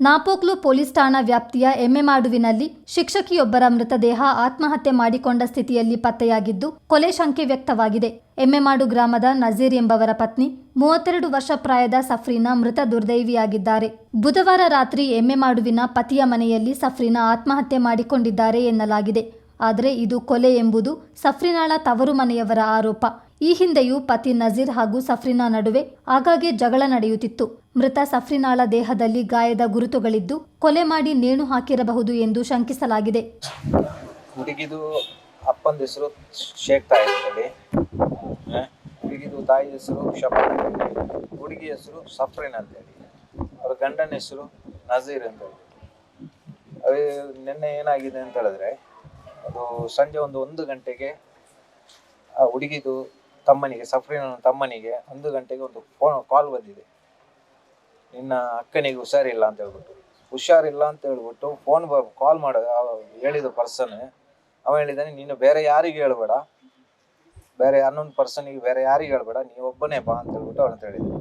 Napoklu police ಠಾಣಾ ವ್ಯಾಪ್ತಿಯ ಎಮ್ಮೆಮಾಡುವಿನಲ್ಲಿ ಶಿಕ್ಷಕಿಯೊಬ್ಬರ ಮೃತದೇಹ ಆತ್ಮಹತ್ಯೆ ಮಾಡಿಕೊಂಡ ಸ್ಥಿತಿಯಲ್ಲಿ ಪತ್ತೆಯಾಗಿದ್ದು ಕೊಲೆ ಶಂಕೆ ವ್ಯಕ್ತವಾಗಿದೆ. ಎಮ್ಮೆಮಾಡು ಗ್ರಾಮದ ನಜೀರ್ ಎಂಬವರ ಪತ್ನಿ, ಮೂವತ್ತೆರಡು ವರ್ಷ ಪ್ರಾಯದ ಸಫ್ರೀನಾ ಮೃತ ದುರ್ದೈವಿಯಾಗಿದ್ದಾರೆ. ಬುಧವಾರ ರಾತ್ರಿ ಎಮ್ಮೆಮಾಡುವಿನ ಪತಿಯ ಮನೆಯಲ್ಲಿ ಸಫ್ರೀನಾ ಆತ್ಮಹತ್ಯೆ ಮಾಡಿಕೊಂಡಿದ್ದಾರೆ ಎನ್ನಲಾಗಿದೆ. ಆದರೆ ಇದು ಕೊಲೆ ಎಂಬುದು ಸಫ್ರಿನಾಳ ತವರು ಮನೆಯವರ ಆರೋಪ. ಈ ಹಿಂದೆಯೂ ಪತಿ ನಜೀರ್ ಹಾಗೂ ಸಫ್ರಿನಾ ನಡುವೆ ಆಗಾಗ್ಗೆ ಜಗಳ ನಡೆಯುತ್ತಿತ್ತು. ಮೃತ ಸಫ್ರಿನಾಳ ದೇಹದಲ್ಲಿ ಗಾಯದ ಗುರುತುಗಳಿದ್ದು ಕೊಲೆ ಮಾಡಿ ನೇಣು ಹಾಕಿರಬಹುದು ಎಂದು ಶಂಕಿಸಲಾಗಿದೆ. ಹುಡುಗಿದು ಅಪ್ಪನ ಹೆಸರು ಶೇಖ್ ತಾಯಿ ಹುಡುಗಿದು ತಾಯಿ ಹೆಸರು ಶಫರ್ ಹುಡುಗಿ ಹೆಸರು ಸಫ್ರಿನ್ ಅಂತೇಳಿ ಅವ್ರ ಗಂಡನ ಹೆಸರು ನಜೀರ್ ಅಂತೇಳಿ ಅವೇ ನಿನ್ನೆ ಏನಾಗಿದೆ ಅಂತ ಹೇಳಿದ್ರೆ, ಅದು ಸಂಜೆ ಒಂದು ಒಂದು ಗಂಟೆಗೆ ಆ ಹುಡುಗಿದು ತಮ್ಮನಿಗೆ ಸಫ್ರಿನ ತಮ್ಮನಿಗೆ ಒಂದು ಗಂಟೆಗೆ ಒಂದು ಫೋನ್ ಕಾಲ್ ಬಂದಿದೆ. ನಿನ್ನ ಅಕ್ಕನಿಗೆ ಹುಷಾರಿಲ್ಲ ಅಂತ ಹೇಳ್ಬಿಟ್ಟು. ಹುಷಾರಿಲ್ಲ ಅಂತ ಹೇಳ್ಬಿಟ್ಟು ಫೋನ್ ಕಾಲ್ ಮಾಡ ಹೇಳಿದ ಪರ್ಸನ್ ಅವ ಹೇಳಿದಾನೆ ನೀನು ಬೇರೆ ಯಾರಿಗೂ ಹೇಳ್ಬೇಡ. ಬೇರೆ ಹನ್ನೊಂದು ಪರ್ಸನಿಗೆ ಬೇರೆ ಯಾರಿಗೂ ಹೇಳ್ಬೇಡ ನೀ ಒಬ್ಬನೇ ಬಾ ಅಂತ ಹೇಳ್ಬಿಟ್ಟು ಅವನಂತ ಹೇಳಿದ್ರು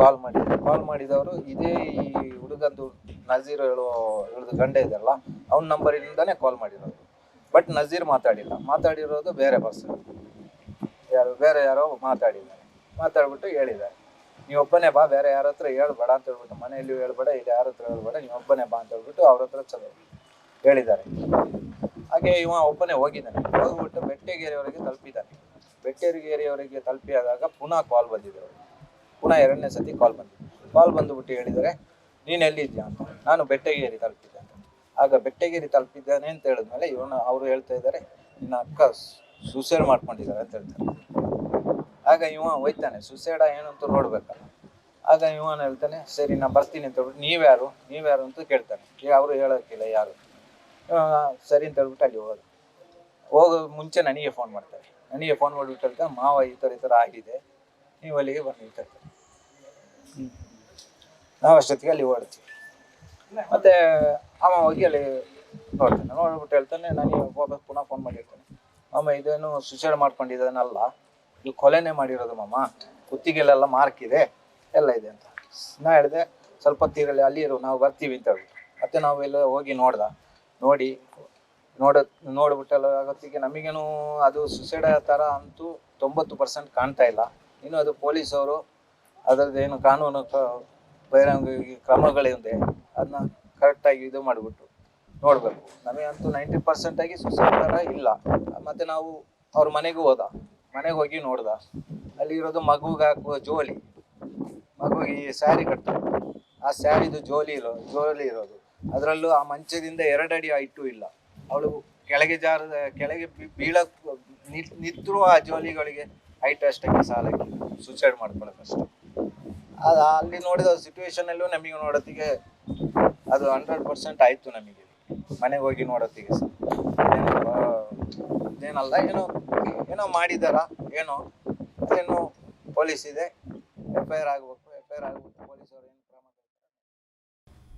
ಕಾಲ್ ಮಾಡಿದ್ರು ಕಾಲ್ ಮಾಡಿದವರು ಇದೇ ಈ ಹುಡುಗಂದು ನಜೀರ್ ಹೇಳೋ ಹೇಳಿದ ಗಂಡ ಇದೆಯಲ್ಲ ಅವ್ನ ನಂಬರಿಂದಾನೇ ಕಾಲ್ ಮಾಡಿರೋದು. ಬಟ್ ನಜೀರ್ ಮಾತಾಡಿಲ್ಲ. ಮಾತಾಡಿರೋದು ಬೇರೆ ಪರ್ಸನ್ ಯಾರು, ಬೇರೆ ಯಾರೋ ಮಾತಾಡಿದ್ದಾರೆ. ಮಾತಾಡ್ಬಿಟ್ಟು ಹೇಳಿದ್ದಾರೆ. ನೀವು ಒಬ್ಬನೇ ಬಾ, ಬೇರೆ ಯಾರ ಹತ್ರ ಹೇಳ್ಬೇಡ ಅಂತ ಹೇಳ್ಬಿಟ್ಟು ಮನೆಯಲ್ಲಿ ಹೇಳ್ಬೇಡ, ಇಲ್ಲಿ ಯಾರ ಹತ್ರ ಹೇಳ್ಬೇಡ ನೀವು ಒಬ್ಬನೇ ಬಾ ಅಂತ ಹೇಳ್ಬಿಟ್ಟು ಅವ್ರ ಹತ್ರ ಚಲೋ ಹೇಳಿದ್ದಾರೆ. ಹಾಗೆ ಇವ ಒಬ್ಬನೇ ಹೋಗಿದ್ದಾನೆ. ಹೋಗ್ಬಿಟ್ಟು ಬೆಟ್ಟೆಗೇರಿಯವರಿಗೆ ತಲುಪಿದ್ದಾನೆ. ಬೆಟ್ಟೆಗೇರಿಯವರಿಗೆ ತಲುಪಿಯಾದಾಗ ಪುನಃ ಕಾಲ್ ಬಂದಿದೆ ಅವರು ಪುನಃ ಎರಡನೇ ಸತಿ ಕಾಲ್ ಬಂದಿದೆ. ಕಾಲ್ ಬಂದುಬಿಟ್ಟು ಹೇಳಿದರೆ ನೀನು ಎಲ್ಲಿದ್ಯಾ ಅಂತ? ನಾನು ಬೆಟ್ಟಗೇರಿ ತಲುಪಿದ್ದೆ ಅಂತ. ಆಗ ಬೆಟ್ಟಗೇರಿ ತಲುಪಿದ್ದಾನೆ ಅಂತ ಹೇಳಿದ್ಮೇಲೆ ಇವನು, ಅವರು ಹೇಳ್ತಾ ಇದ್ದಾರೆ, ನಿನ್ನ ಅಕ್ಕ ಸೂಸೈಡ್ ಮಾಡ್ಕೊಂಡಿದ್ದಾರೆ ಅಂತ ಹೇಳ್ತಾರೆ. ಆಗ ಇವ ಹೋಯ್ತಾನೆ ಸುಸೈಡ ಏನಂತ ನೋಡ್ಬೇಕಲ್ಲ. ಆಗ ಇವನ್ ಹೇಳ್ತಾನೆ, ಸರಿ ನಾ ಬರ್ತೀನಿ ಅಂತ ಹೇಳ್ಬಿಟ್ಟು ನೀವ್ಯಾರು ನೀವ್ಯಾರು ಅಂತ ಕೇಳ್ತಾನೆ. ಈಗ ಅವರು ಹೇಳೋಕ್ಕಿಲ್ಲ ಯಾರು. ಸರಿ ಅಂತ ಹೇಳ್ಬಿಟ್ಟು ಅಲ್ಲಿ ಹೋದ. ಹೋಗೋ ಮುಂಚೆ ನನಗೆ ಫೋನ್ ಮಾಡ್ತಾರೆ. ನನಗೆ ಫೋನ್ ಮಾಡ್ಬಿಟ್ಟು ಹೇಳ್ತಾರೆ ಮಾವ ಈ ಥರ ಈ ಥರ ಆಗಿದೆ. ನೀವು ಅಲ್ಲಿಗೆ ಬನ್ನಿ ಅಂತ ಹೇಳ್ತಾರೆ. ನಾವು ಅಷ್ಟೊತ್ತಿಗೆ ಅಲ್ಲಿ ಓಡ್ತೀವಿ ಮತ್ತೆ ಅವ ಹೋಗಿ ಅಲ್ಲಿ ನೋಡ್ತಾನೆ. ನೋಡ್ಬಿಟ್ಟು ಹೇಳ್ತಾನೆ, ನನಗೆ ವಾಪಸ್ ಪುನಃ ಫೋನ್ ಮಾಡಿರ್ತಾನೆ ಮಾಮ ಇದೇನು ಸುಸೈಡ್ ಮಾಡ್ಕೊಂಡಿದ್ದಾನಲ್ಲ, ಇದು ಕೊಲೆನೇ ಮಾಡಿರೋದು ಮಾಮ. ಕುತ್ತಿಗೆಲೆಲ್ಲ ಮಾರ್ಕ್ ಇದೆ, ಎಲ್ಲ ಇದೆ ಅಂತ. ನಾ ಹೇಳಿದೆ, ಸ್ವಲ್ಪ ಹೊತ್ತಿರಲಿ ಅಲ್ಲಿ ಇರು, ನಾವು ಬರ್ತೀವಿ ಅಂತ ಹೇಳಿ ಮತ್ತೆ ನಾವು ಎಲ್ಲ ಹೋಗಿ ನೋಡ್ದ. ನೋಡಿ, ನೋಡ, ನೋಡ್ಬಿಟ್ಟಲ್ಲ ಆಗೋತ್ತಿಗೆ ನಮಗೇನು ಅದು ಸುಸೈಡ್ ಥರ ಅಂತೂ ತೊಂಬತ್ತು ಪರ್ಸೆಂಟ್ ಕಾಣ್ತಾ ಇಲ್ಲ. ಇನ್ನು ಅದು ಪೊಲೀಸವರು ಅದರದ್ದೇನು ಕಾನೂನು ಬಹಿರಂಗ ಕ್ರಮಗಳಿದೆ ಅದನ್ನ ಕರೆಕ್ಟಾಗಿ ಇದು ಮಾಡಿಬಿಟ್ಟು ನೋಡಬೇಕು. ನಮಗಂತೂ ನೈಂಟಿ ಪರ್ಸೆಂಟ್ ಆಗಿ ಸುಸೈಡ್ ಥರ ಇಲ್ಲ. ಮತ್ತೆ ನಾವು ಅವ್ರ ಮನೆಗೂ ಹೋದ. ಮನೆಗೆ ಹೋಗಿ ನೋಡ್ದ. ಅಲ್ಲಿ ಇರೋದು ಮಗುಗೆ ಹಾಕುವ ಜೋಲಿ. ಮಗುಗೆ ಈ ಸ್ಯಾರಿ ಕಟ್ತಾರೆ. ಆ ಸ್ಯಾರಿದು ಜೋಲಿ ಇರೋ, ಜೋಲಿ ಇರೋದು. ಅದರಲ್ಲೂ ಆ ಮಂಚದಿಂದ ಎರಡಡಿ ಇಟ್ಟು ಇಲ್ಲ. ಅವಳು ಕೆಳಗೆ ಜಾರದ, ಕೆಳಗೆ ಬೀಳ ಬೀಳಕ್ ನಿತ್ರು ಆ ಜೋಲಿಗಳಿಗೆ ಹೈಟ್ ಅಷ್ಟಕ್ಕೆ ಸಾಲಕ್ಕೆ ಸುಸೈಡ್ ಮಾಡ್ಕೊಳ್ಳೋಕಷ್ಟ ಅದು ಅಲ್ಲಿ ನೋಡಿದ ಸಿಚುವೇಶನ್ ಅಲ್ಲೂ ನಮಗೆ ನೋಡೋದಕ್ಕೆ ಅದು ಹಂಡ್ರೆಡ್ ಪರ್ಸೆಂಟ್ ಆಯ್ತು ನಮಗೆ. ಮನೆಗೆ ಹೋಗಿ ನೋಡೋತ್ತಿಗೆ ಸರ್ ಏನು, ಆ, ಏನೋ ಏನೋ ಮಾಡಿದಾರ ಏನೋ ಅದೇನು ಪೊಲೀಸ್ ಇದೆ ಎಫ್ ಐ ಆರ್ ಆಗಬೇಕು ಎಫ್ ಐ ಆರ್ ಆಗಬೇಕು ಪೊಲೀಸರು ಏನು ಕ್ರಮ.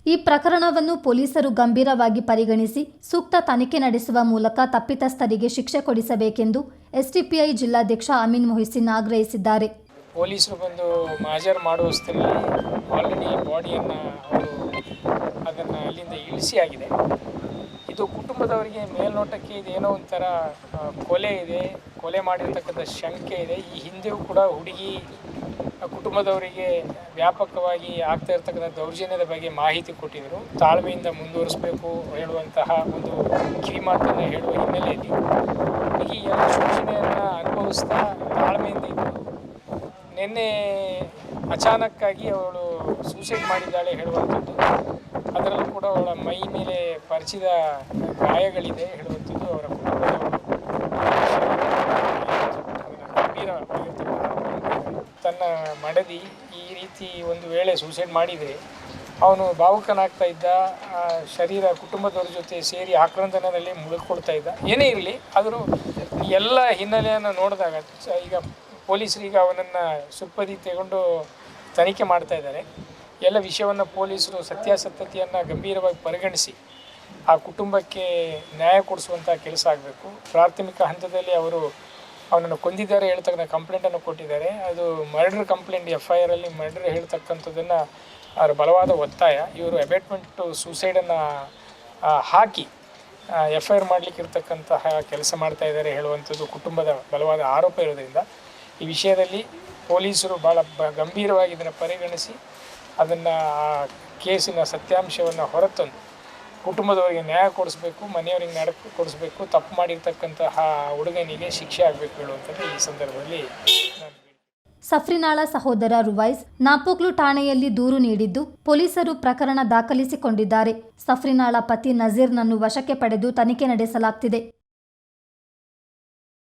ಈ ಪ್ರಕರಣವನ್ನು ಪೊಲೀಸರು ಗಂಭೀರವಾಗಿ ಪರಿಗಣಿಸಿ ಸೂಕ್ತ ತನಿಖೆ ನಡೆಸುವ ಮೂಲಕ ತಪ್ಪಿತಸ್ಥರಿಗೆ ಶಿಕ್ಷೆ ಕೊಡಿಸಬೇಕೆಂದು ಎಸ್ಡಿಪಿಐ ಜಿಲ್ಲಾಧ್ಯಕ್ಷ ಅಮೀನ್ ಮೊಹಿಸಿನ್ ಆಗ್ರಹಿಸಿದ್ದಾರೆ ಪೊಲೀಸರು ಬಂದು ಮಾಜರ್ ಮಾಡುವಷ್ಟರಲ್ಲಿ ಆಲ್ರೆಡಿ ಬಾಡಿಯನ್ನು ಅವರು ಅಲ್ಲಿಂದ ಇಳಿಸಿ ಆಗಿದೆ. ಇದು ಕುಟುಂಬದವರಿಗೆ ಮೇಲ್ನೋಟಕ್ಕೆ ಇದೇನೋ ಒಂಥರ ಕೊಲೆ ಇದೆ, ಕೊಲೆ ಮಾಡಿರ್ತಕ್ಕಂಥ ಶಂಕೆ ಇದೆ. ಈ ಹಿಂದೆಯೂ ಕೂಡ ಹುಡುಗಿ ಕುಟುಂಬದವರಿಗೆ ವ್ಯಾಪಕವಾಗಿ ಆಗ್ತಾ ಇರ್ತಕ್ಕಂಥ ದೌರ್ಜನ್ಯದ ಬಗ್ಗೆ ಮಾಹಿತಿ ಕೊಟ್ಟಿದ್ದರು ತಾಳ್ಮೆಯಿಂದ ಮುಂದುವರಿಸಬೇಕು ಹೇಳುವಂತಹ ಒಂದು ಕಿವಿಮಾತನ್ನು ಹೇಳುವ ಹಿನ್ನೆಲೆಯಲ್ಲಿ ಹುಡುಗಿ ಎಲ್ಲ ಶೋಷಣೆಯನ್ನು ಅನುಭವಿಸ್ತಾ ತಾಳ್ಮೆಯಿಂದ ಇದ್ದರು ನಿನ್ನೆ ಅಚಾನಕ್ಕಾಗಿ ಅವಳು ಸೂಸೈಡ್ ಮಾಡಿದ್ದಾಳೆ ಹೇಳುವಂಥದ್ದು. ಅದರಲ್ಲೂ ಕೂಡ ಅವಳ ಮೈ ಮೇಲೆ ಪರಿಚಿದ ಗಾಯಗಳಿದೆ ಹೇಳುವಂಥದ್ದು ಅವರ ತನ್ನ ಮಡದಿ ಈ ರೀತಿ ಒಂದು ವೇಳೆ ಸೂಸೈಡ್ ಮಾಡಿದರೆ ಅವನು ಭಾವುಕನಾಗ್ತಾ ಇದ್ದ ಶರೀರ ಕುಟುಂಬದವ್ರ ಜೊತೆ ಸೇರಿ ಆಕ್ರಂದನದಲ್ಲಿ ಮುಳುಗ್ಕೊಳ್ತಾ ಇದ್ದ. ಏನೇ ಇರಲಿ, ಆದರೂ ಎಲ್ಲ ಹಿನ್ನೆಲೆಯನ್ನು ನೋಡಿದಾಗ, ಈಗ ಪೊಲೀಸರಿಗೆ ಅವನನ್ನು ಸುಪ್ಪದಿ ತಗೊಂಡು ತನಿಖೆ ಮಾಡ್ತಾ ಇದ್ದಾರೆ. ಎಲ್ಲ ವಿಷಯವನ್ನು ಪೊಲೀಸರು ಸತ್ಯಾಸತ್ಯತೆಯನ್ನು ಗಂಭೀರವಾಗಿ ಪರಿಗಣಿಸಿ ಆ ಕುಟುಂಬಕ್ಕೆ ನ್ಯಾಯ ಕೊಡಿಸುವಂಥ ಕೆಲಸ ಆಗಬೇಕು. ಪ್ರಾಥಮಿಕ ಹಂತದಲ್ಲಿ ಅವರು ಅವನನ್ನು ಕೊಂದಿದ್ದಾರೆ ಹೇಳ್ತಕ್ಕಂಥ ಕಂಪ್ಲೇಂಟನ್ನು ಕೊಟ್ಟಿದ್ದಾರೆ. ಅದು ಮರ್ಡರ್ ಕಂಪ್ಲೇಂಟ್ ಎಫ್ ಐ ಆರಲ್ಲಿ ಮರ್ಡರ್ ಹೇಳ್ತಕ್ಕಂಥದ್ದನ್ನು ಅವರ ಬಲವಾದ ಒತ್ತಾಯ. ಇವರು ಅಬೇಟ್ಮೆಂಟು ಸೂಸೈಡನ್ನು ಹಾಕಿ ಎಫ್ ಐ ಆರ್ ಮಾಡಲಿಕ್ಕೆ ಇರ್ತಕ್ಕಂತಹ ಕೆಲಸ ಮಾಡ್ತಾ ಇದ್ದಾರೆ ಹೇಳುವಂಥದ್ದು ಕುಟುಂಬದ ಬಲವಾದ ಆರೋಪ ಇರೋದರಿಂದ. ಈ ವಿಷಯದಲ್ಲಿ ಪೊಲೀಸರು ಭಾಳ ಗಂಭೀರವಾಗಿ ಇದನ್ನು ಪರಿಗಣಿಸಿ ಅದನ್ನು ಆ ಕೇಸಿನ ಸತ್ಯಾಂಶವನ್ನು ಹೊರತಂದು ಕುಟುಂಬದವರಿಗೆ ನ್ಯಾಯ ಕೊಡಿಸ್ಬೇಕು, ಮನೆಯವರಿಗೆ ನ್ಯಾಯ ಕೊಡಿಸ್ಬೇಕು, ತಪ್ಪು ಮಾಡಿರ್ತಕ್ಕಂತಹ ಹುಡುಗನಿಗೆ ಶಿಕ್ಷೆ ಆಗಬೇಕು ಹೇಳುವಂಥದ್ದು ಈ ಸಂದರ್ಭದಲ್ಲಿ ಸಫ್ರಿನಾಳ ಸಹೋದರ ರುವೈಸ್ ನಾಪೋಕ್ಲು ಠಾಣೆಯಲ್ಲಿ ದೂರು ನೀಡಿದ್ದು ಪೊಲೀಸರು ಪ್ರಕರಣ ದಾಖಲಿಸಿಕೊಂಡಿದ್ದಾರೆ. ಸಫ್ರಿನಾಳ ಪತಿ ನಜೀರ್ನನ್ನು ವಶಕ್ಕೆ ಪಡೆದು ತನಿಖೆ ನಡೆಸಲಾಗ್ತಿದೆ.